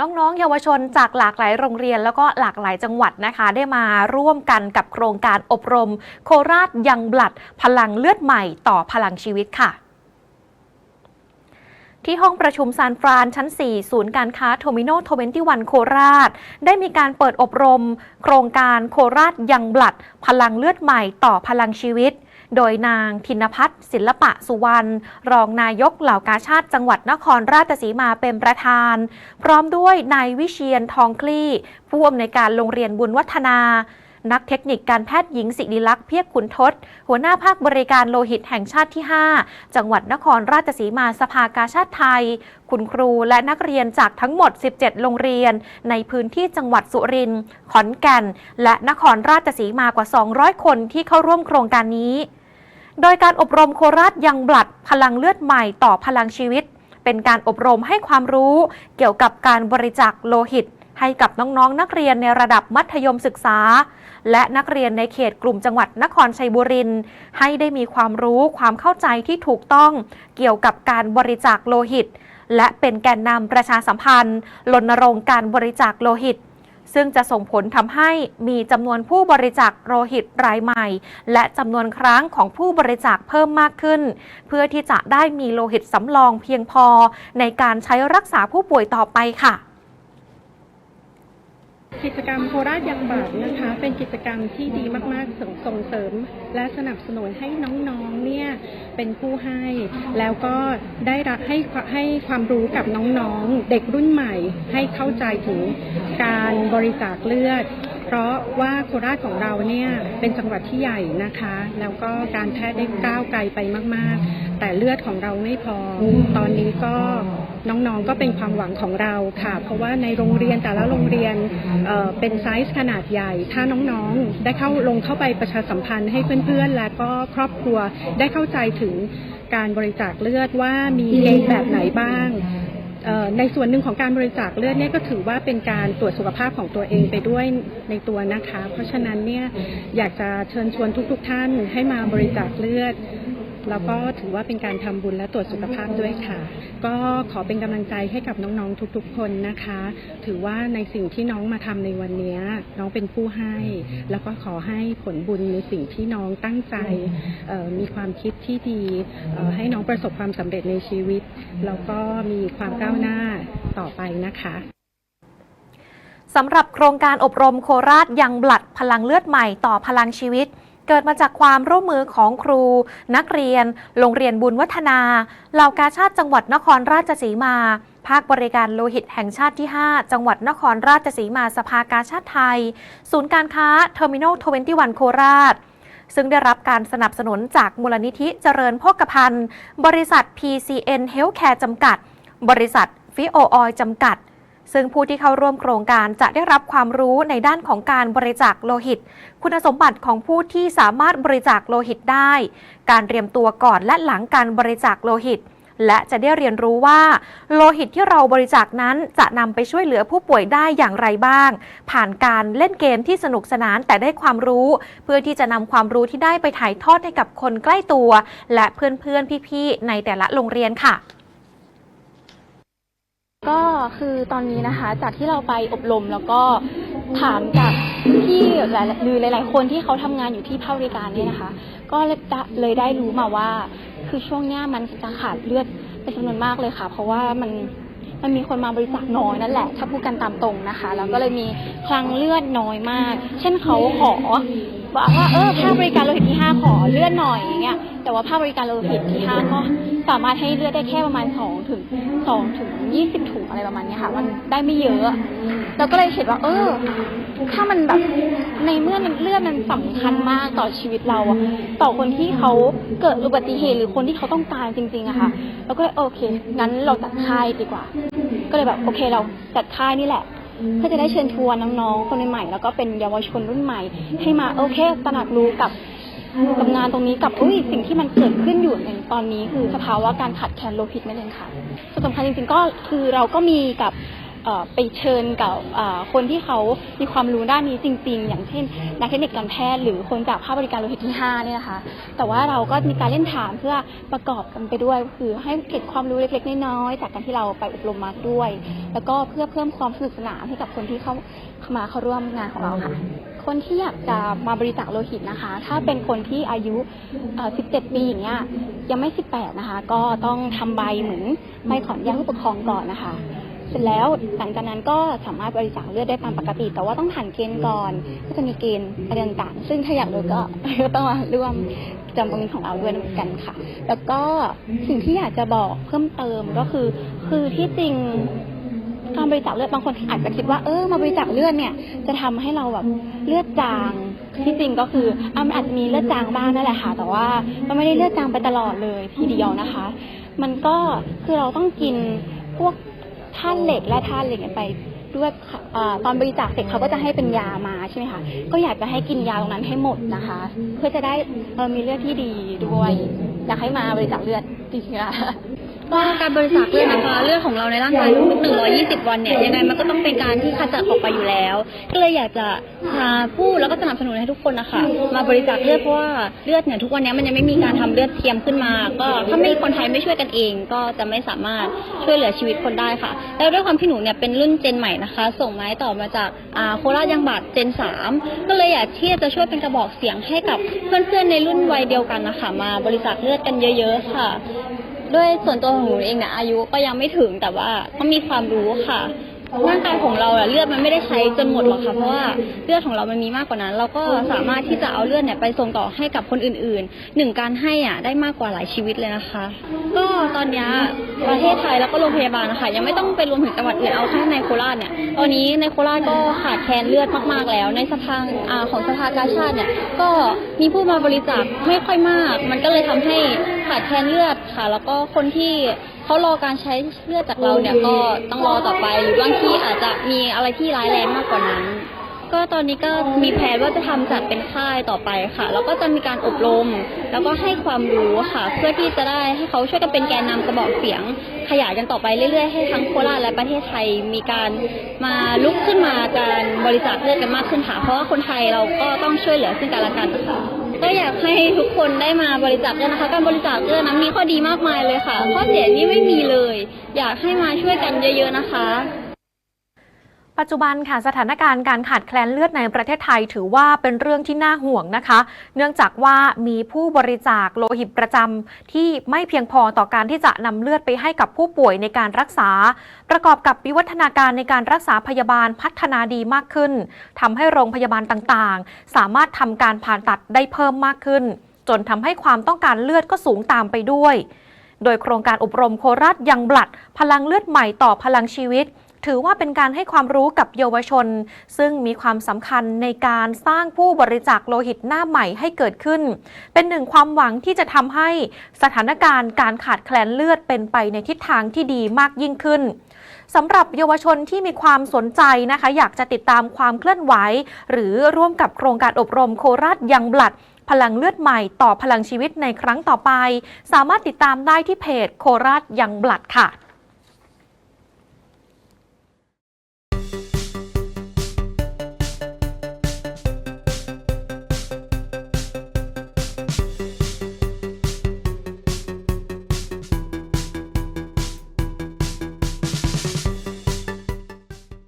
น้องๆ เยาวชนจากหลากหลายโรงเรียน แล้วก็หลากหลายจังหวัดนะคะ ได้มาร่วมกันกับโครงการอบรม โคราชยังบลัด พลังเลือดใหม่ต่อพลังชีวิตค่ะที่ห้องประชุมซานฟรานชั้น 4 ศูนย์การค้าโทมิโน21โคราช ได้มีการเปิดอบรม โครงการโคราชยังบลัด พลังเลือดใหม่ต่อพลังชีวิต โดยนางธินพัฒน์ศิลปะสุวรรณรองนายกเหล่ากาชาติจังหวัดนครราชสีมาเป็นประธาน พร้อมด้วยนายวิเชียนทองคลี่ ผู้อำนวยการโรงเรียนบุญวัฒนานักเทคนิคการแพทย์หญิงศิริลักษ์เพียกขุนทศ หัวหน้าภาคบริการโลหิตแห่งชาติที่ 5 จังหวัดนครราชสีมาสภากาชาติไทย คุณครูและนักเรียนจากทั้งหมด 17 โรงเรียน ในพื้นที่จังหวัดสุรินทร์ขอนแก่น และนครราชสีมากว่า 200 คนที่เข้าร่วมโครงการนี้ โดยการอบรมโคราชยังบลัดพลังเลือดใหม่ต่อพลังชีวิต เป็นการอบรมให้ความรู้เกี่ยวกับการบริจาคโลหิต ให้กับน้องๆนักเรียนในระดับมัธยมศึกษา และนักเรียนในเขตกลุ่มจังหวัดนครชัยบุรีให้ได้มีความรู้ความเข้าใจที่ถูกต้อง เกี่ยวกับการบริจาคโลหิต และเป็นแกนนำประชาสัมพันธ์รณรงค์การบริจาคโลหิต ซึ่งจะส่งผลทำให้มีจำนวนผู้บริจาคโลหิตรายใหม่ และจำนวนครั้งของผู้บริจาคเพิ่มมากขึ้น เพื่อที่จะได้มีโลหิตสำรองเพียงพอ ในการใช้รักษาผู้ป่วยต่อไปค่ะกิจกรรมโคราชยังบาทนะคะ เป็นกิจกรรมที่ดีมากๆส่งส่งเสริม และสนับสนุนให้น้องๆ เป็นผู้ให้ แล้วก็ได้รับให้ให้ความรู้กับน้องๆ เด็กรุ่นใหม่ ให้เข้าใจถึงการบริจาคเลือด เพราะว่าโคราชของเราเนี่ยเป็นจังหวัดที่ใหญ่นะคะ แล้วก็การแพทย์ได้ก้าวไกลไปมาก ๆ แต่เลือดของเราไม่พอ ตอนนี้ก็น้องๆก็เป็นความหวังของเราค่ะ เพราะว่าในโรงเรียนแต่ละโรงเรียนเอ่อเป็นไซส์ขนาดใหญ่ ถ้าน้องๆได้เข้าลงเข้าไปประชาสัมพันธ์ให้เพื่อนๆ และก็ครอบครัวได้เข้าใจถึงการบริจาคเลือดว่ามีเกณฑ์แบบไหนบ้าง ในส่วนหนึ่งของการบริจาคเลือดเนี่ยก็ถือว่าเป็นการตรวจสุขภาพของตัวเองไปด้วยในตัวนะคะ เพราะฉะนั้นเนี่ยอยากจะเชิญชวนทุกๆทท่านให้มาบริจาคเลือด แล้วก็ถือว่าเป็นการทำบุญและตรวจสุขภาพด้วยค่ะ ก็ขอเป็นกำลังใจให้กับน้องๆทุกๆ คนนะคะ ถือว่าในสิ่งที่น้องมาทำในวันนี้น้องเป็นผู้ให้ แล้วก็ขอให้ผลบุญในสิ่งที่น้องตั้งใจเอ่อมีความคิดที่ดีเอ่อให้น้องประสบความสำเร็จในชีวิต แล้วก็มีความก้าวหน้าต่อไปนะคะสำหรับโครงการอบรมโคราชยังบลัดพลังเลือดใหม่ต่อพลังชีวิต เกิดมาจากความร่วมมือของครู นักเรียน โรงเรียนบุญวัฒนาเหล่ากาชาติจังหวัดนครราชสีมา ภาคบริการโลหิตแห่งชาติที่ 5 จังหวัดนครราชสีมาสภากาชาติไทย ศูนย์การค้าเทอร์มินอล21 โคราชซึ่งได้รับการสนับสนุนจากมูลนิธิเจริญโภคภัณฑ์บริษัท PCN Healthcare จำกัด บริษัทฟิโอออยจำกัด ซึ่งผู้ที่เข้าร่วมโครงการจะได้รับความรู้ในด้านของการบริจาคโลหิต คุณสมบัติของผู้ที่สามารถบริจาคโลหิตได้ การเตรียมตัวก่อนและหลังการบริจาคโลหิต และจะได้เรียนรู้ว่า โลหิตที่เราบริจาคนั้นจะนำไปช่วยเหลือผู้ป่วยได้อย่างไรบ้าง ผ่านการเล่นเกมที่สนุกสนานแต่ได้ความรู้ เพื่อที่จะนำความรู้ที่ได้ไปถ่ายทอดให้กับคนใกล้ตัว และเพื่อนๆพี่ๆในแต่ละโรงเรียนค่ะ ก็คือตอนนี้นะคะจากที่เราไปอบรมแล้วก็ถามจากพี่หลายหรือหลาย ๆ คนที่เขาทำงานอยู่ที่ภาคบริการเนี่ยนะคะ ก็เลยได้เลยได้รู้มาว่า คือช่วงเนี้ยมันจะขาดเลือดเป็นจำนวนมากเลยค่ะ เพราะว่ามันมันมีคนมาบริจาคน้อยนั่นแหละ ถ้าพูดกันตามตรงนะคะ แล้วก็เลยมีคลังเลือดน้อยมาก เช่นเขาขอว่าว่าเออภาคบริการโลหิตที่ แต่ว่าภาคบริการโลหิตที่ห้างก็สามารถให้เลือดได้แค่ประมาณสองถึงสองถึงยี่สิบถุงอะไรประมาณนี้ค่ะ มันได้ไม่เยอะ เราก็เลยเห็นว่า เออ ถ้ามันแบบในเมื่อมันเลือดมันสำคัญมากต่อชีวิตเราอะต่อคนที่เขาเกิดอุบัติเหตุหรือคนที่เขาต้องการจริงๆอะค่ะเราก็เลยโอเคงั้นเราจัดค่ายดีกว่า ก็เลยแบบโอเคเราจัดค่ายนี่แหละเพื่อจะได้เชิญชวนน้องๆ คนใหม่ๆ แล้วก็เป็นเยาวชนรุ่นใหม่ ให้มาโอเคตระหนักรู้กับ กับงานตรงนี้กับอุ้ยสิ่งที่มันเกิดขึ้นอยู่ในตอนนี้คือสภาวะการขาดแคลนโลหิตนั่นเองค่ะส่วนสำคัญจริงๆก็คือเราก็มีกับไปเชิญกับคนที่เขามีความรู้ด้านนี้จริง ๆ อย่างเช่น นักเทคนิคการแพทย์หรือคนจากภาคบริการโลหิตที่5เนี่ยนะคะ แต่ว่าเราก็มีการเล่นถามเพื่อประกอบกันไปด้วย คือให้เก็บความรู้เล็กๆ น้อยๆ จากการที่เราไปอบรมมาด้วย แล้วก็เพื่อเพิ่มความสนุกสนานให้กับคนที่เข้าเข้ามาเข้าร่วมงานของเราค่ะ คนที่อยากจะมาบริจาคโลหิตนะคะ ถ้าเป็นคนที่อายุ 17 ปีอย่างเงี้ย ยังไม่ 18 นะคะ ก็ต้องทำใบเหมือนใบขออนุญาตผู้ปกครองก่อนนะคะ เสร็จแล้วหลังจากนั้นก็สามารถบริจาคเลือดได้ตามปกติ แต่ว่าต้องผ่านเกณฑ์ก่อน ก็จะมีเกณฑ์อะไรต่างๆ ซึ่งถ้าอยากรู้ก็ก็ต้องมาร่วมจำตรงนี้ของเราด้วยเหมือนกันค่ะ แล้วก็สิ่งที่อยากจะบอกเพิ่มเติมก็คือ คือที่จริง การบริจาคเลือดบางคนอาจจะคิดว่าเออมาบริจาคเลือดเนี่ยจะทำให้เราแบบเลือดจางที่จริงก็คืออะมันอาจจะมีเลือดจางบ้างนั่นแหละค่ะ แต่ว่ามันไม่ได้เลือดจางไปตลอดเลยทีเดียวนะคะ มันก็คือเราต้องกินพวกธาตุเหล็กและธาตุเหล็กเนี่ยไปด้วยอตอนบริจาคเสร็จเขาก็จะให้เป็นยามาใช่ไหมคะก็อยากจะให้กินยาตรงนั้นให้หมดนะคะ เพื่อจะได้เออมีเลือดที่ดีด้วยอยากให้มาบริจาคเลือดจริงๆค่ะ ก็การบริจาคเลือดนะคะเลือดของเราในร่างกายทุก120 วันเนี่ยยังไงมันก็ต้องเป็นการที่ขจัดออกไปอยู่แล้ว ก็เลยอยากจะมาพูดแล้วก็สนับสนุนให้ทุกคนนะคะมาบริจาคเลือดเพราะว่าเลือดเนี่ยทุกวันนี้มันยังไม่มีการทำเลือดเทียมขึ้นมา ก็ถ้าไม่คนไทยไม่ช่วยกันเอง ก็จะไม่สามารถช่วยเหลือชีวิตคนได้ค่ะ แล้วด้วยความที่หนูเนี่ยเป็นรุ่นเจนใหม่นะคะ ส่งไม้ต่อมาจากอ่าโคราชยังบาดเจน 3 ก็เลยอยากที่จะช่วยเป็นกระบอกเสียงให้กับเพื่อนๆในรุ่นวัยเดียวกันนะคะมาบริจาคเลือดกันเยอะ ๆ ค่ะ ด้วยส่วนตัวของหนูเองเนี่ยอายุก็ยังไม่ถึงแต่ว่าก็มีความรู้ค่ะร่างกายของเราอะเลือดมันไม่ได้ใช้จนหมดหรอกค่ะเพราะว่าเลือดของเรามันมีมากกว่านั้น เราก็สามารถที่จะเอาเลือดเนี่ยไปส่งต่อให้กับคนอื่นๆหนึ่งการให้อะได้มากกว่าหลายชีวิตเลยนะคะ ก็ตอนนี้ประเทศไทยแล้วก็โรงพยาบาลนะคะยังไม่ต้องไปรวมถึงจังหวัดอื่นเอาแค่ในโคราชเนี่ยตอนนี้ในโคราชก็ขาดแคลนเลือดมากๆแล้ว ในสภาของสภากาชาติเนี่ยก็มีผู้มาบริจาคไม่ค่อยมาก มันก็เลยทำให้ ขาดแคลนเลือดค่ะ แล้วก็คนที่เขารอการใช้เลือดจากเราเนี่ยก็ต้องรอต่อไปหรือบางที่อาจจะมีอะไรที่ร้ายแรงมากกว่านั้น ก็ตอนนี้ก็มีแผนว่าจะทำจัดเป็นค่ายต่อไปค่ะ แล้วก็จะมีการอบรม แล้วก็ให้ความรู้ค่ะ เพื่อที่จะได้ให้เขาช่วยกันเป็นแกนนำกระบอกเสียง ขยายกันต่อไปเรื่อยๆ ให้ทั้งโคราชและประเทศไทยมีการมาลุกขึ้นมาการบริจาคเลือดกันมากขึ้นค่ะ เพราะว่าคนไทยเราก็ต้องช่วยเหลือซึ่งกันและกันค่ะ ก็อยากให้ทุกคนได้มาบริจาคเลือดนะคะ การบริจาคเลือดนะมีข้อดีมากมายเลยค่ะ ข้อเสียนี่ไม่มีเลย อยากให้มาช่วยกันเยอะ ๆนะคะ ปัจจุบันค่ะสถานการณ์การขาดแคลนเลือดในประเทศไทยถือว่าเป็นเรื่องที่น่าห่วงนะคะ เนื่องจากว่ามีผู้บริจาคโลหิตประจำที่ไม่เพียงพอต่อการที่จะนำเลือดไปให้กับผู้ป่วยในการรักษา ประกอบกับวิวัฒนาการในการรักษาพยาบาลพัฒนาดีมากขึ้นทำให้โรงพยาบาลต่างๆ สามารถทำการผ่าตัดได้เพิ่มมากขึ้น จนทำให้ความต้องการเลือดก็สูงตามไปด้วย โดยโครงการอบรมโคราชยังบลัด พลังเลือดใหม่ต่อพลังชีวิต ถือว่าเป็นการให้ความรู้กับเยาวชน ซึ่งมีความสำคัญในการสร้างผู้บริจาคโลหิตหน้าใหม่ให้เกิดขึ้น เป็นหนึ่งความหวังที่จะทำให้สถานการณ์การขาดแคลนเลือดเป็นไปในทิศทางที่ดีมากยิ่งขึ้นสำหรับเยาวชนที่มีความสนใจนะคะ อยากจะติดตามความเคลื่อนไหว หรือร่วมกับโครงการอบรมโคราชยังบลัด พลังเลือดใหม่ต่อพลังชีวิตในครั้งต่อไป สามารถติดตามได้ที่เพจโคราชยังบลัดค่ะ